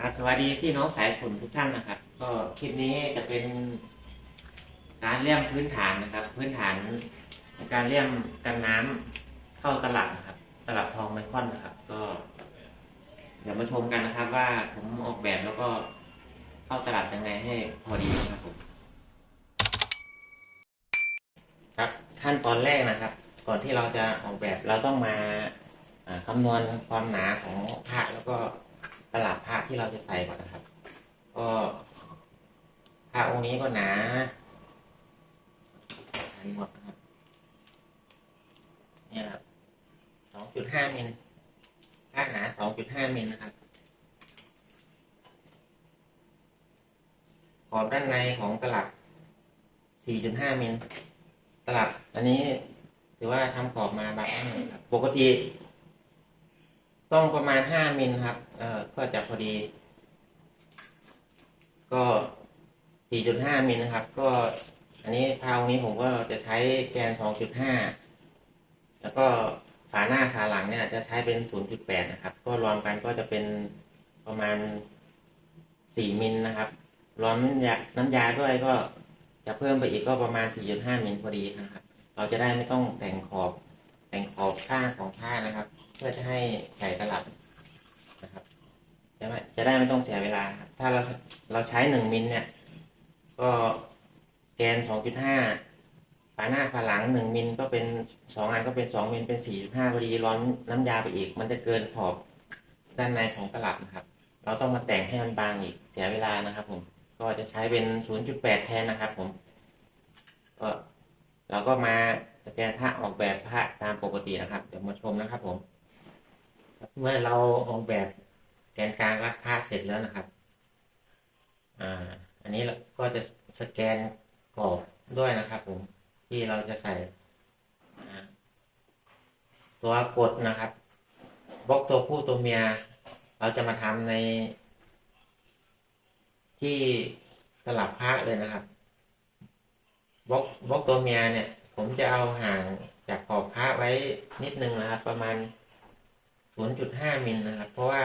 อ่าสวัสดีพี่น้องสายฝนทุกท่านนะครับ ก็คลิปนี้จะเป็นการเลี่ยมพื้นฐานนะครับ พื้นฐานในการเลี่ยมกันน้ำเข้าตลับนะครับตลับทองไมคอนนะครับ ก็ เดี๋ยวมาชมกันนะครับ ว่าผมออกแบบแล้วก็เข้าตลับยังไงให้พอดีนะครับผมครับขั้นตอนแรกนะครับ ก่อนที่เราจะออกแบบเราต้องมาอ่าคำนวณความหนาของผ้าแล้วก็ ตลับพระที่เราจะใส่ก่อนนะครับ ก็พระองค์นี้ก็หนาหนาหมดนะครับนี่ครับสองจุดห้ามิลพระหนาสองจุดห้ามิลนะครับขอบด้านในของตลับสี่จุดห้ามิล ตลับ อันนี้ถือว่าทำขอบมาแบบนี้ครับปกติ ต้องประมาณห้ามิลครับเอ่อก็จะพอดี ก็สี่จุดห้ามิลนะครับ ก็อันนี้พาวนี้ผมก็จะใช้แกนสองจุดห้าแล้วก็ฝาหน้าขาหลังเนี่ย จะใช้เป็นศูนย์จุดแปดนะครับ ก็รวมกันก็จะเป็นประมาณสี่มิลนะครับรวมน้ำยาน้ำยาด้วยก็จะเพิ่มไปอีกก็ประมาณสี่จุดห้ามิลพอดีนะครับ เราจะได้ไม่ต้องแต่งขอบแต่งขอบข้างของผ้านะครับ เพื่อจะให้ใส่ตลับนะครับจะไม่จะได้ไม่ต้องเสียเวลาครับถ้าเราเราใช้หนึ่งมิลเนี่ย ก็แกนสองจุดห้าฝาหน้าฝาหลังหนึ่งมิลก็เป็นสองอันก็เป็นสองมิลเป็นสี่จุดห้าพอดีร้อนน้ำยาไปอีก มันจะเกินขอบด้านในของตลับนะครับ เราต้องมาแต่งให้มันบางอีกเสียเวลานะครับ ผม ก็จะใช้เป็นศูนย์จุดแปดแทนนะครับ ผม ก็เราก็มาสแกนพระออกแบบพระตามปกตินะครับ เดี๋ยวมาชมนะครับผม เมื่อเราออกแบบแกนกลางรักพระเสร็จแล้วนะครับอ่าอันนี้เราก็จะสแกนกรอบด้วยนะครับผมที่เราจะใส่ตัวกดนะครับบล็อกตัวผู้ตัวเมีย เราจะมาทำใน ที่ตลับพระเลยนะครับบล็อกบล็อกตัวเมียเนี่ย ผมจะเอาห่างจากขอบพระไว้นิดนึงนะครับ ประมาณ 0.5 มิลนะครับ เพราะว่า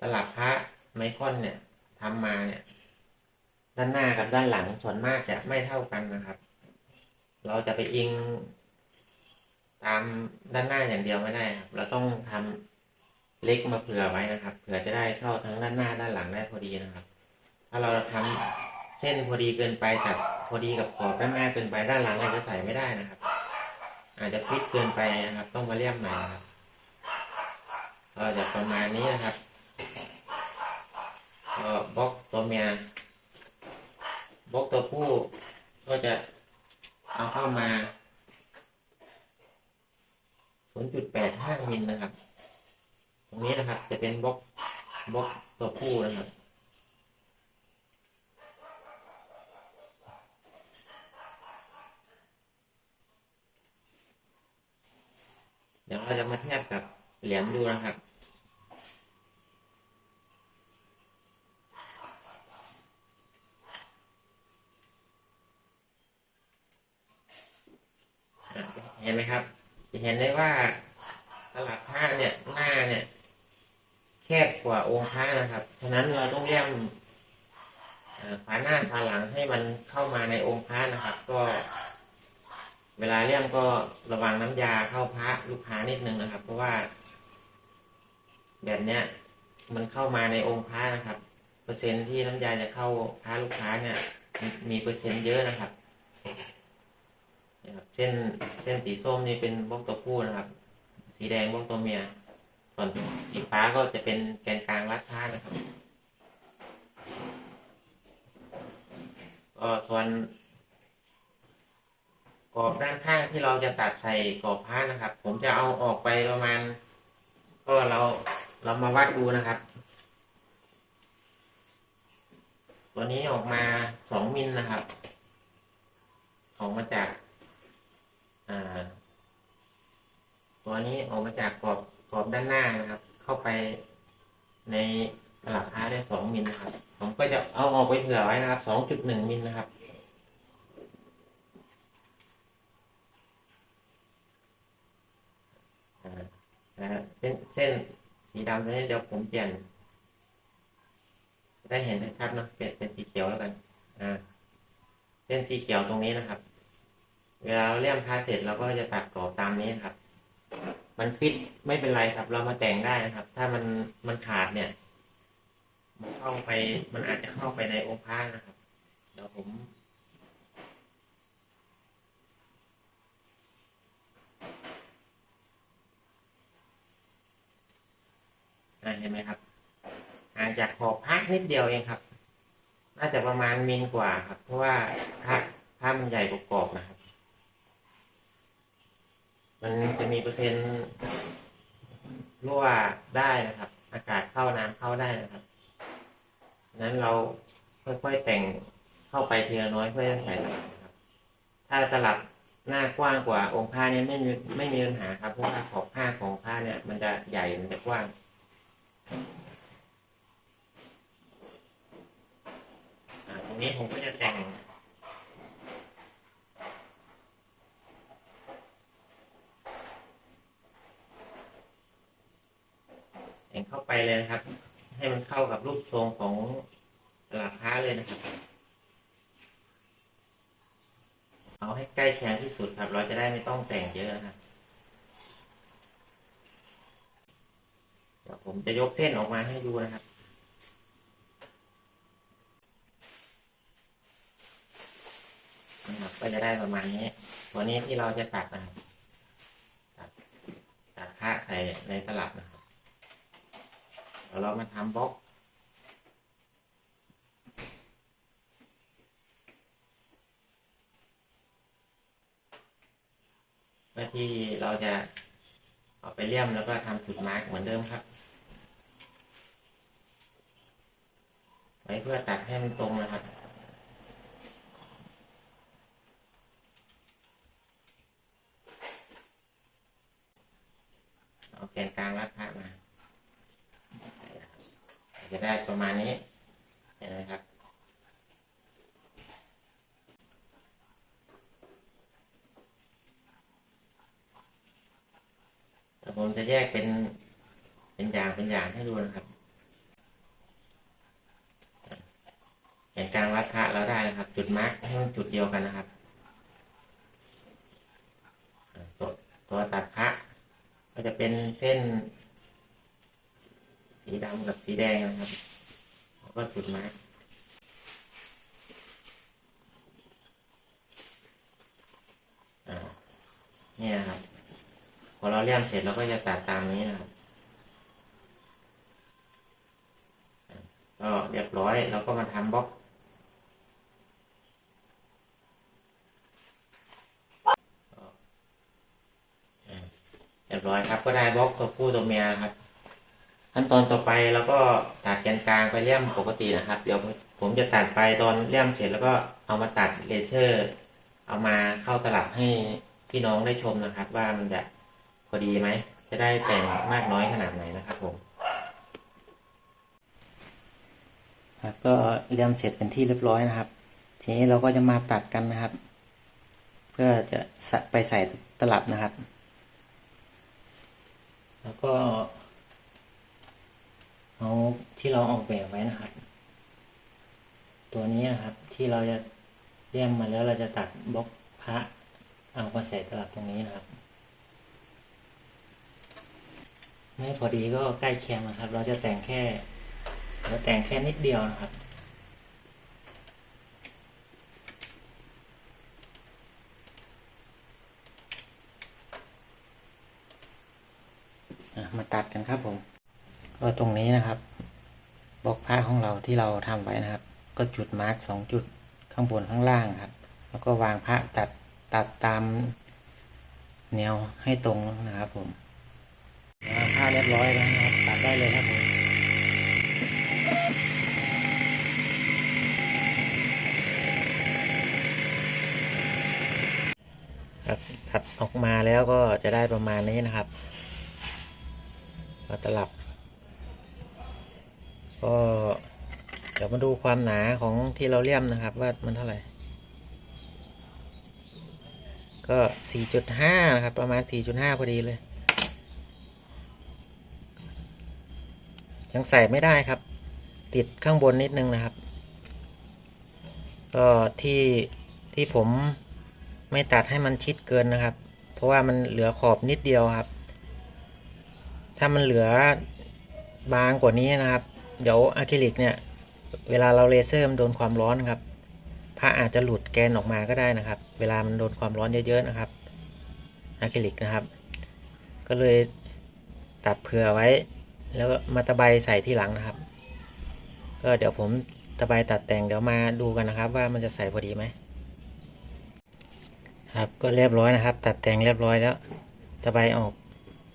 ตลับพระไมคอนเนี่ยทำมาเนี่ย ด้านหน้ากับด้านหลังส่วนมากจะไม่เท่ากันนะครับ เราจะไปอิง ตามด้านหน้าอย่างเดียวไม่ได้ครับ เราต้องทำเล็กมาเผื่อไว้นะครับเผื่อจะได้เข้าทั้งด้านหน้าด้านหลังได้พอดีนะครับ ถ้าเราทำเส้นพอดีเกินไปกับพอดีกับขอบด้านหน้าเกินไปด้านหลังอาจจะใส่ไม่ได้นะครับ อาจจะฟิตเกินไปนะครับ ต้องมาเลี่ยมใหม่นะครับ ก็จะประมาณนี้นะครับ ก็บล็อกตัวเมียบล็อกตัวผู้ก็จะเอาเข้ามา 0.85 มิลนะครับ ตรงนี้นะครับ จะเป็นบล็อกบล็อกตัวผู้นะครับเดี๋ยวเราจะมาเทียบกับเหรียญดูนะครับ เห็นไหมครับ จะเห็นได้ว่าตลับผ้า เนี่ยหน้าเนี่ย แคบกว่าองค์พระนะครับฉะนั้นเราต้องเลี่ยมฝาหน้าฝาหลังให้มันเข้ามาในองค์พระนะครับ ก็ เวลาเลี่ยมก็ระวังน้ำยาเข้าพระลูกค้านิดนึงนะครับ เพราะว่า แบบเนี้ยมันเข้ามาในองค์พระนะครับ เปอร์เซ็นต์ที่น้ำยาจะเข้าพระลูกค้าเนี่ยมีมีเปอร์เซ็นต์เยอะนะครับนะครับเส้นเส้นสีส้มนี่เป็นบล็อกตัวผู้นะครับ สีแดงบล็อกตัวเมีย ส่วนสีฟ้าก็จะเป็นแกนกลางรัดผ้านะครับก็ส่วนกรอบด้านข้างที่เราจะตัดใส่กรอบผ้านะครับ ผมจะเอาออกไปประมาณ ก็เราเรามาวัดดูนะครับ ตัวนี้ออกมาสองมิลนะครับ ออกมาจาก อ่า ตัวนี้ออกมาจากกรอบกรอบด้านหน้านะครับ เข้าไปในตลับผ้าได้สองมิลนะครับ ผมก็จะเอาออกไปเผื่อไว้นะครับสองจุดหนึ่งมิลนะครับอ่านะฮะเส้นเส้นสีดำตัวนี้เดี๋ยวผมเปลี่ยน ได้เห็นชัดเนอะเป็นเป็นสีเขียวแล้วกัน อ่า เส้นสีเขียวตรงนี้นะครับ เวลาเลี่ยมผ้าเสร็จเราก็จะตัดกรอบตามนี้นะครับ มันฟิตไม่เป็นไรครับ เรามาแต่งได้นะครับ ถ้ามันมันขาดเนี่ย มันเข้าไป มันอาจจะเข้าไปในองค์พระนะครับ เดี๋ยวผมอ่าเห็นไหมครับห่างจากขอบพระนิดเดียวเองครับ น่าจะประมาณมิลกว่าครับ เพราะว่าพระพระมันใหญ่กว่ากรอบนะครับ มันจะมีเปอร์เซ็นต์รั่วได้นะครับ อากาศเข้าน้ำเข้าได้นะครับนั้นเราค่อยๆแต่งเข้าไปทีละน้อยเพื่อจะใส่ตลับนะครับ ถ้าตลับหน้ากว้างกว่าองค์ผ้าเนี่ยไม่มีไม่มีปัญหาครับเพราะว่าขอบผ้าของผ้าเนี่ย มันจะใหญ่มันจะกว้างอ่าตรงนี้ผมก็จะแต่ง แต่ง เลยนะครับ ให้มันเข้ากับรูปทรงของตลาดค้าเลยนะครับ เอาให้ใกล้เคียงที่สุดครับ เราจะได้ไม่ต้องแต่งเยอะนะครับเดี๋ยวผมจะยกเส้นออกมาให้ดูนะครับนะครับก็จะได้ประมาณนี้ ตัวนี้ที่เราจะตัดนะครับตัดตัดผ้าใส่ในตลับนะ ดี๋ยวเรามาทำบล็อกเพื่อที่เราจะเอาไปเลี่ยมแล้วก็ทำจุดมาร์กเหมือนเดิมครับ ไว้เพื่อตัดให้มันตรงนะครับ เอาแกนกลางรัดพระมาจะได้ประมาณนี้ เห็นไหมครับ แต่ ผมจะแยกเป็น เป็นอย่างเป็นอย่างให้ดูนะครับแกนกลางรัดพระเราได้นะครับ จุดมาร์กให้มันจุดเดียวกันนะครับตัวตัวตัดพระก็จะเป็นเส้น สีดำกับสีแดงนะครับแล้วก็จุดมาร์กเนี่ยนะครับ อเราเลี่ยมเสร็จเราก็จะตัดตามนี้นะครับอ่าก็เรียบร้อยเราก็มาทำบล็อกเรียบร้อยครับ ก็ได้บล็อกตัวผู้ตัวเมียครับ ขั้นตอนต่อไปเราก็ตัดแกนกลางไปเลี่ยมปกตินะครับ เดี๋ยวผมจะตัดไปตอนเลี่ยมเสร็จแล้วก็เอามาตัดเลเซอร์ เอามาเข้าตลับให้พี่น้องได้ชมนะครับ ว่ามันจะ อดีไหม จะได้แต่งมากน้อยขนาดไหนนะครับผมครับก็เลี่ยมเสร็จเป็นที่เรียบร้อยนะครับ ทีนี้เราก็จะมาตัดกันนะครับ เพื่อจะไปใส่ตลับนะครับ แล้วก็เอาที่เราออกแบบไว้นะครับ ตัวนี้นะครับที่เราจะเลี่ยมมาแล้วเราจะตัดบล็อกพระเอามาใส่ตลับตรงนี้นะครับ ไม่พอดีก็ใกล้เคียงนะครับ เราจะแต่งแค่เราแต่งแค่นิดเดียวนะครับมาตัดกันครับผมก็ตรงนี้นะครับบล็อกผ้าของเราที่เราทำไว้นะครับ ก็จุดมาร์กสองจุดข้างบนข้างล่างครับ แล้วก็วางผ้าตัดตัดตามแนวให้ตรงนะครับผม ผ้าเรียบร้อยแล้วนะครับตัดได้เลยครับผมครัดออกมาแล้วก็จะได้ประมาณนี้นะครับก็ตลับ ก็เดี๋ยวมาดูความหนาของที่เราเลี่ยมนะครับ ว่ามันเท่าไหร่ ก็สี่จุดห้านะครับ ประมาณสี่จุดห้าพอดีเลย ยังใส่ไม่ได้ครับ ติดข้างบนนิดนึงนะครับ ก็ที่ที่ผมไม่ตัดให้มันชิดเกินนะครับ เพราะว่ามันเหลือขอบนิดเดียวครับ ถ้ามันเหลือบางกว่านี้นะครับ เดี๋ยวอะคริลิกเนี่ย เวลาเราเลเซอร์มันโดนความร้อนนครับผ้าอาจจะหลุดแกนออกมาก็ได้นะครับ เวลามันโดนความร้อนเยอะๆนะครับอะคริลิกนะครับ ก็เลยตัดเผื่อไว้ แล้วก็มาตะไบใส่ที่หลังนะครับ ก็เดี๋ยวผมตะไบตัดแต่งเดี๋ยวมาดูกันนะครับ ว่ามันจะใส่พอดีไหมครับก็เรียบร้อยนะครับ ตัดแต่งเรียบร้อยแล้ว ตะไบออก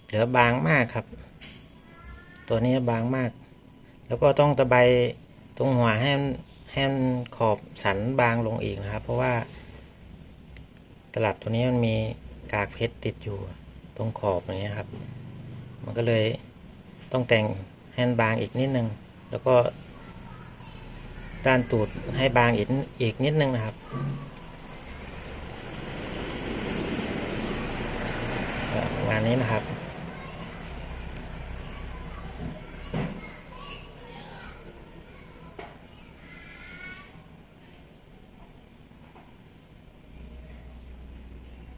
เหลือบางมากครับ ตัวนี้บางมาก แล้วก็ต้องตะไบตรงหัวให้มันให้มันขอบสันบางลงอีกนะครับ เพราะว่า ตลับตัวนี้มันมีกากเพชรติดอยู่ตรงขอบอย่างนี้ยครับ มันก็เลย ต้องแต่งให้มันบางอีกนิดนึง แล้วก็ด้านตูดให้บางอีกอีกนิดนึงนะครับก็ประมาณนี้นะครับ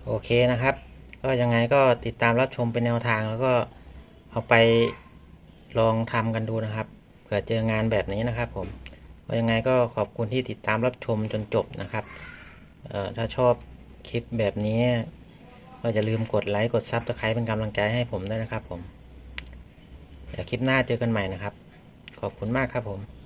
โอเคนะครับ ก็ยังไงก็ติดตามรับชมเป็นแนวทางแล้วก็เอาไป ลองทำกันดูนะครับเผื่อเจองานแบบนี้นะครับผมก็ยังไงก็ขอบคุณที่ติดตามรับชมจนจบนะครับถ้าชอบคลิปแบบนี้ก็อย่าลืมกดไลค์กดซับสไครป์เป็นกำลังใจให้ผมด้วยนะครับผมเดี๋ยวคลิปหน้าเจอกันใหม่นะครับ ขอบคุณมากครับผม